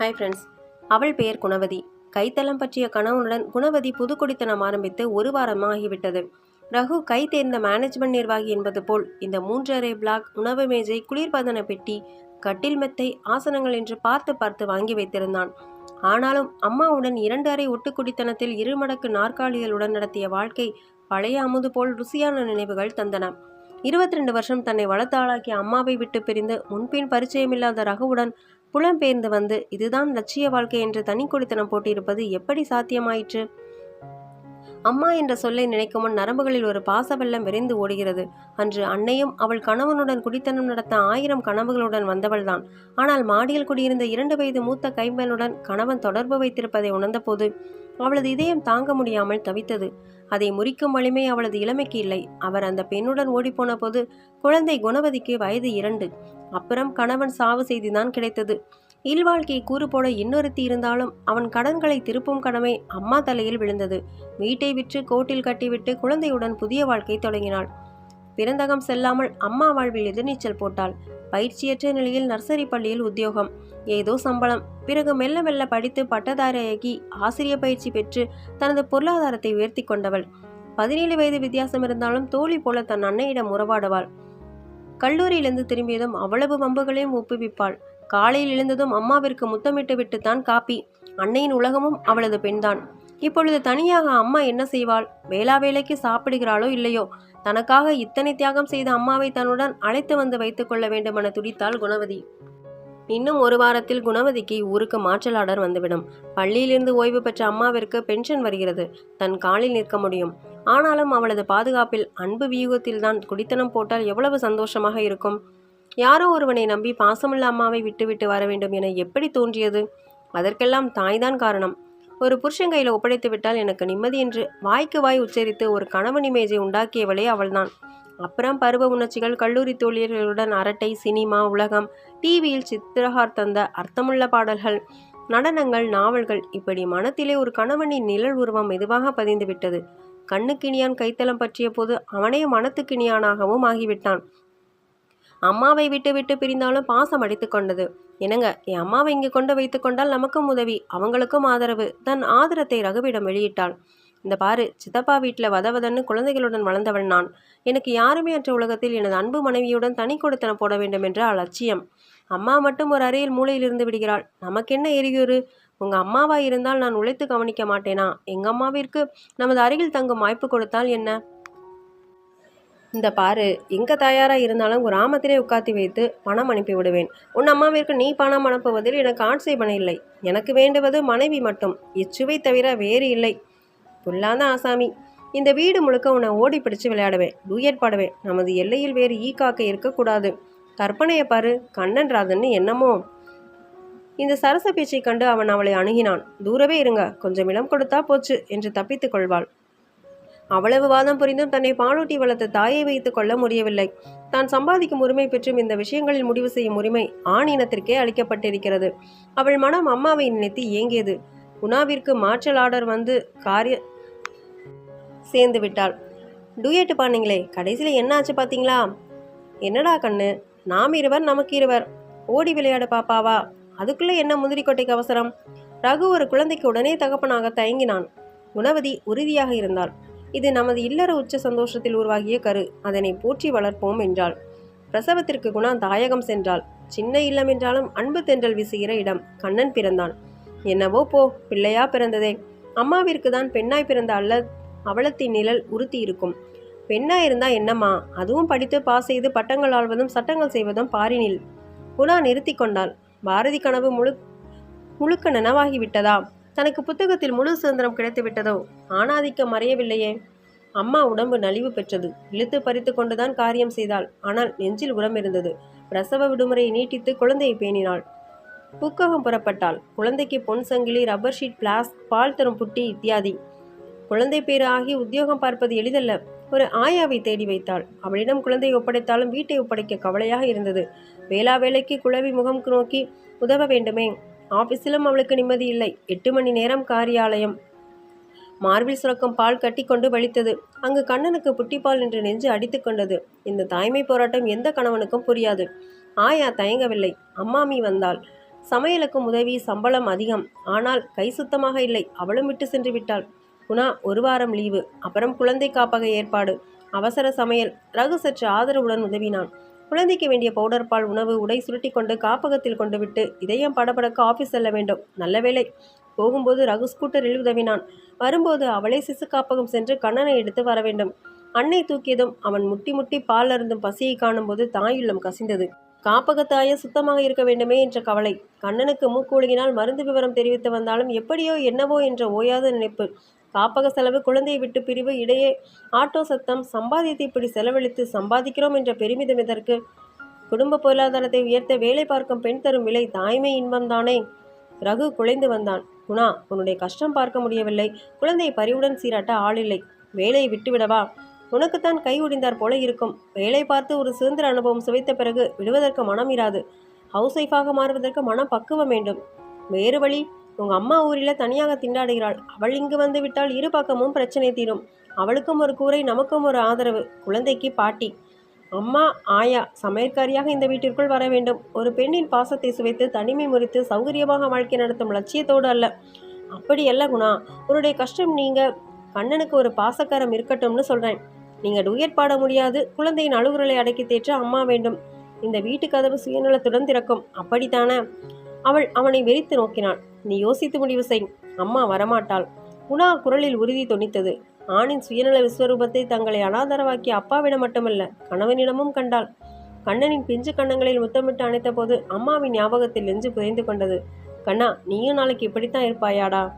Hi friends அவள் பெயர் குணவதி. கைத்தளம் பற்றிய கணவனுடன் குணவதி புதுக்குடித்தனம் ஆரம்பித்து ஒரு வாரமாகிவிட்டது. ரகு கை தேர்ந்த மேனேஜ்மெண்ட் நிர்வாகி என்பது போல் இந்த மூன்றரை பிளாக் உணவு மேஜை குளிர்பதன பெட்டி கட்டில் மெத்தை ஆசனங்கள் என்று பார்த்து பார்த்து வாங்கி வைத்திருந்தான். ஆனாலும் அம்மாவுடன் இரண்டு அறை ஒட்டு குடித்தனத்தில் இருமடக்கு நாற்காலிகளுடன் நடத்திய வாழ்க்கை பழைய அமுது போல் ருசியான நினைவுகள் தந்தன. இருபத்தி ரெண்டு வருஷம் தன்னை வளர்த்தாளாக்கிய அம்மாவை விட்டு பிரிந்து முன்பின் பரிச்சயமில்லாத ரகுவுடன் புலம்பெயர்ந்து வந்து இதுதான் லட்சிய வாழ்க்கை என்று தனி குடித்தனம் போட்டிருப்பது எப்படி சாத்தியமாயிற்று? அம்மா என்ற சொல்லை நினைக்கும் முன் நரம்புகளில் ஒரு பாசவெல்லம் விரைந்து ஓடுகிறது. அன்று அன்னையும் அவள் கணவனுடன் குடித்தனம் நடத்த ஆயிரம் கனவுகளுடன் வந்தவள்தான். ஆனால் மாடியில் குடியிருந்த இரண்டு வயது மூத்த கைம்பெண்ணுடன் கணவன் தொடர்பு வைத்திருப்பதை உணர்ந்தபோது அவளது இதயம் தாங்க முடியாமல் தவித்தது. அதை முறிக்கும் வலிமை அவளது இளமைக்கு இல்லை. அவர் அந்த பெண்ணுடன் ஓடிப்போன போது குழந்தை குணவதிக்கு வயது இரண்டு. அப்புறம் கணவன் சாவு செய்திதான் கிடைத்தது. இல்வாழ்க்கை கூறு போல இன்னொருத்தி இருந்தாலும் அவன் கடன்களை திருப்பும் கடமை அம்மா தலையில் விழுந்தது. வீட்டை விற்று கோட்டில் கட்டிவிட்டு குழந்தையுடன் புதிய வாழ்க்கை தொடங்கினாள். பிறந்தகம் செல்லாமல் அம்மா வாழ்வில் எதிர்நீச்சல் போட்டாள். பயிற்சியற்ற நிலையில் நர்சரி பள்ளியில் உத்தியோகம். ஏதோ சம்பளம். பிறகு மெல்ல மெல்ல படித்து பட்டதாரியாகி ஆசிரிய பயிற்சி பெற்று தனது பொருளாதாரத்தை உயர்த்தி கொண்டவள். பதினேழு வயது வித்தியாசம் இருந்தாலும் தோழி போல தன் அன்னையிடம் உறவாடுவாள். கல்லூரியிலிருந்து திரும்பியதும் அவ்வளவு வம்புகளையும் ஒப்புவிப்பாள். காலையில் எழுந்ததும் அம்மாவிற்கு முத்தமிட்டு விட்டுத்தான் காப்பி. அன்னையின் உலகமும் அவளது பெண்தான். இப்பொழுது தனியாக அம்மா என்ன செய்வாள்? வேளா வேலைக்கு சாப்பிடுகிறாளோ இல்லையோ? தனக்காக இத்தனை தியாகம் செய்த அம்மாவை தன்னுடன் அழைத்து வந்து வைத்துக் கொள்ள வேண்டுமென துடித்தாள் குணவதி. இன்னும் ஒரு வாரத்தில் குணவதிக்கு ஊருக்கு மாற்றலாடர் வந்துவிடும். பள்ளியிலிருந்து ஓய்வு பெற்ற அம்மாவிற்கு பென்ஷன் வருகிறது. தன் காலில் நிற்க முடியும். ஆனாலும் அவளது பாதுகாப்பில் அன்பு வியூகத்தில்தான் குடித்தனம் போட்டால் எவ்வளவு சந்தோஷமாக இருக்கும்? யாரோ ஒருவனை நம்பி பாசமுள்ள அம்மாவை விட்டுவிட்டு வர வேண்டும் என எப்படி தோன்றியது? அதற்கெல்லாம் தாய்தான் காரணம். ஒரு புருஷன் கையில் ஒப்படைத்து விட்டால் எனக்கு நிம்மதி என்று வாய்க்கு வாய் உச்சரித்து ஒரு கணவன் இமேஜை உண்டாக்கியவளே அவள்தான். அப்புறம் பருவ உணர்ச்சிகள் கல்லூரி தோழியர்களுடன் அரட்டை சினிமா உலகம் டிவியில் சித்திரகார் தந்த அர்த்தமுள்ள பாடல்கள் நடனங்கள் நாவல்கள் இப்படி மனத்திலே ஒரு கணவனின் நிழல் உருவம் மெதுவாக பதிந்துவிட்டது கண்ணுக்கிணியான் கண்ணுக்கினியான் பற்றிய போது அவனே மனத்துக்கினியானாகவும் ஆகிவிட்டான். அம்மாவை விட்டு விட்டு பிரிந்தாலும் பாசம் அடித்து கொண்டது. என்னங்க என் அம்மாவை இங்கே கொண்டு வைத்து கொண்டால் நமக்கும் உதவி அவங்களுக்கும் ஆதரவு தன் ஆதரத்தை ரகுவிடம் வெளியிட்டாள். இந்த பாரு சித்தப்பா வீட்டில் வதவதன்னு குழந்தைகளுடன் வளர்ந்தவள் நான். எனக்கு யாருமே அற்ற உலகத்தில் எனது அன்பு மனைவியுடன் தனி கொடுத்தன போட வேண்டும் என்ற அலட்சியம் அம்மா மட்டும் ஒரு அறையில் மூளையில் இருந்து விடுகிறாள். நமக்கென்ன எரியூறு உங்க அம்மாவா இருந்தால் நான் உழைத்து கவனிக்க மாட்டேனா? எங்க அம்மாவிற்கு நமது அருகில் தங்கும் வாய்ப்பு கொடுத்தால் என்ன? இந்த பாரு எங்கே தயாராக இருந்தாலும் கிராமத்திலே உட்காத்தி வைத்து பணம் அனுப்பி விடுவேன். உன் அம்மாவிற்கு நீ பணம் அனுப்புவதில் எனக்கு ஆட்சேபனை இல்லை. எனக்கு வேண்டுவது மனைவி மட்டும். இச்சுவை தவிர வேறு இல்லை. புல்லாத ஆசாமி இந்த வீடு முழுக்க உன்னை ஓடி பிடிச்சு விளையாடுவேன் டூயட் பாடுவேன் நமது எல்லையில் வேறு ஈ காக்க இருக்கக்கூடாது. கற்பனையை பாரு கண்ணன் ராதன்னு என்னமோ. இந்த சரச பேச்சை கண்டு அவன் அவளை அணுகினான். தூரவே இருங்க கொஞ்சம் இடம் கொடுத்தா போச்சு என்று தப்பித்துக் கொள்வாள். அவ்வளவு வாதம் புரிந்தும் தன்னை பாலூட்டி வளர்த்த தாயை வைத்துக் கொள்ள முடியவில்லை. தான் சம்பாதிக்கும் உரிமை பெற்றும் இந்த விஷயங்களில் முடிவு செய்யும் உரிமை ஆண் இனத்திற்கே அளிக்கப்பட்டிருக்கிறது. அவள் மனம் அம்மாவை நினைத்து ஏங்கியது. உணாவிற்கு மாற்றல் ஆர்டர் வந்து காரிய சேர்ந்து விட்டாள். டூயட்டு பாண்டிங்களே கடைசியில் என்ன ஆச்சு பார்த்தீங்களா என்னடா கண்ணு? நாம் இருவர் நமக்கு இருவர். ஓடி விளையாடு பாப்பாவா? அதுக்குள்ளே என்ன முந்திரிக்கோட்டைக்கு அவசரம்? ரகு ஒரு குழந்தைக்கு உடனே தகப்பனாக தயங்கினான். குணவதி உறுதியாக இருந்தாள். இது நமது இல்லற உச்ச சந்தோஷத்தில் உருவாகிய கரு. அதனை போற்றி வளர்ப்போம் என்றாள். பிரசவத்திற்கு குணா தாயகம் சென்றாள். சின்ன இல்லம் என்றாலும் அன்பு தென்றல் வீசுகிற இடம். கண்ணன் பிறந்தான். என்னவோ போ பிள்ளையா பிறந்ததே. அம்மாவிற்கு தான் பெண்ணாய் பிறந்த அல்ல. அவலத்தின் நிழல் உறுத்தி இருக்கும். பெண்ணா இருந்தா என்னம்மா? அதுவும் படித்து பாஸ் செய்து பட்டங்கள் ஆழ்வதும் சட்டங்கள் செய்வதும் பாரினில். குணா நிறுத்தி கொண்டாள். பாரதி கனவு முழு முழுக்க நனவாகிவிட்டதா தனக்கு புத்தகத்தில் முழு சுதந்திரம் கிடைத்து விட்டதோ ஆணாதிக்கம் மறையவில்லையே. அம்மா உடம்பு நலிவு பெற்றது. இழுத்து பறித்து கொண்டுதான் காரியம் செய்தாள். ஆனால் நெஞ்சில் உரம் இருந்தது. பிரசவ விடுமுறையை நீட்டித்து குழந்தையை பேணினாள். புக்ககம் புறப்பட்டாள். குழந்தைக்கு பொன் சங்கிலி ரப்பர் ஷீட் பிளாஸ்க் பால் தரும் புட்டி இத்தியாதி. குழந்தை பேர் ஆகி உத்தியோகம் பார்ப்பது எளிதல்ல. ஒரு ஆயாவை தேடி வைத்தாள். அவளிடம் குழந்தையை ஒப்படைத்தாலும் வீட்டை ஒப்படைக்க கவலையாக இருந்தது. வேளா வேலைக்கு குழவி முகம் நோக்கி உதவ வேண்டுமே. ஆபீஸிலும் அவளுக்கு நிம்மதி இல்லை. எட்டு மணி நேரம் காரியாலயம். மார்பில் சுரக்கும் பால் கட்டிக்கொண்டு வலித்தது. அங்கு கண்ணனுக்கு புட்டிப்பால் என்று நெஞ்சு அடித்து கொண்டது. இந்த தாய்மை போராட்டம் எந்த கணவனுக்கும் புரியாது. ஆயா தயங்கவில்லை. அம்மாமி வந்தாள். சமையலுக்கும் உதவி சம்பளம் அதிகம். ஆனால் கை சுத்தமாக இல்லை. அவளும் விட்டு சென்று விட்டாள். குணா ஒரு வாரம் லீவு. அப்புறம் குழந்தை காப்பக ஏற்பாடு. அவசர சமையல். ரகு சற்று ஆதரவுடன் உதவினான். குழந்தைக்கு வேண்டிய பவுடர் பால் உணவு உடை சுருட்டி கொண்டு காப்பகத்தில் கொண்டு விட்டு இதயம் படபடக்க ஆஃபீஸ் செல்ல வேண்டும். நல்ல வேளை. போகும்போது ரகு ஸ்கூட்டரில் உதவினான். வரும்போது அவளே சிசு காப்பகம் சென்று கண்ணனை எடுத்து வர வேண்டும். அன்னை தூக்கியதும் அவன் முட்டி முட்டி பால் அருந்தும் பசியை காணும்போது தாயுள்ளம் கசிந்தது. காப்பகத்தாய சுத்தமாக இருக்க வேண்டுமே என்ற கவலை. கண்ணனுக்கு மூக்கூழுகினால் மருந்து விவரம் தெரிவித்து வந்தாலும் எப்படியோ என்னவோ என்ற ஓயாத நினைப்பு. காப்பக செலவு குழந்தையை விட்டு பிரிவு இடையே ஆட்டோ சத்தம் சம்பாதியத்தை இப்படி செலவழித்து சம்பாதிக்கிறோம் என்ற பெருமிதம் இதற்கு குடும்ப பொருளாதாரத்தை உயர்த்த வேலை பார்க்கும் பெண் தரும் விலை தாய்மை இன்பம்தானே? ரகு குலைந்து வந்தான். குணா உன்னுடைய கஷ்டம் பார்க்க முடியவில்லை. குழந்தையை பரிவுடன் சீராட்ட ஆளில்லை வேலையை விட்டுவிடவா? உனக்குத்தான் கை ஒடிந்தார் போல இருக்கும். வேலை பார்த்து ஒரு சுதந்திர அனுபவம் சுவைத்த பிறகு விடுவதற்கு மனம் இராது. ஹவுஸ் ஒய்ஃபாக மாறுவதற்கு மனம் பக்குவம் வேண்டும். வேறு வழி உங்க அம்மா ஊரில் தனியாக திண்டாடுகிறாள். அவள் இங்கு வந்து விட்டால் இரு பக்கமும் பிரச்சனை தீரும். அவளுக்கும் ஒரு கூரை நமக்கும் ஒரு ஆதரவு. குழந்தைக்கு பாட்டி. அம்மா ஆயா சமையற்காரியாக இந்த வீட்டிற்குள் வர வேண்டும். ஒரு பெண்ணின் பாசத்தை சுவைத்து தனிமை முறித்து சௌகரியமாக வாழ்க்கை நடத்தும் லட்சியத்தோடு அல்ல. அப்படி அல்ல குணா. உன்னுடைய கஷ்டம் நீங்க கண்ணனுக்கு ஒரு பாசக்காரம் இருக்கட்டும்னு சொல்றேன். நீங்கள் டூயட் பாட முடியாது. குழந்தையின் அழுகுரலை அடக்கி தேற்ற அம்மா வேண்டும். இந்த வீட்டு கதவு சுயநலத்துடன் திறக்கும். அப்படித்தானே? அவள் அவனை வெறித்து நோக்கினாள். நீ யோசித்து முடிவு செய். அம்மா வரமாட்டாள். குணா குரலில் உறுதி தொனித்தது. ஆணின் சுயநல விஸ்வரூபத்தை தங்களை அனாதரவாக்கிய அப்பாவிடம் மட்டுமல்ல கணவனிடமும் கண்டாள். கண்ணனின் பிஞ்சு கண்ணங்களில் முத்தமிட்டு அணைத்த போது அம்மாவின் ஞாபகத்தில் நெஞ்சு புதைந்து கொண்டது. கண்ணா நீயும் நாளைக்கு இப்படித்தான் இருப்பாயாடா?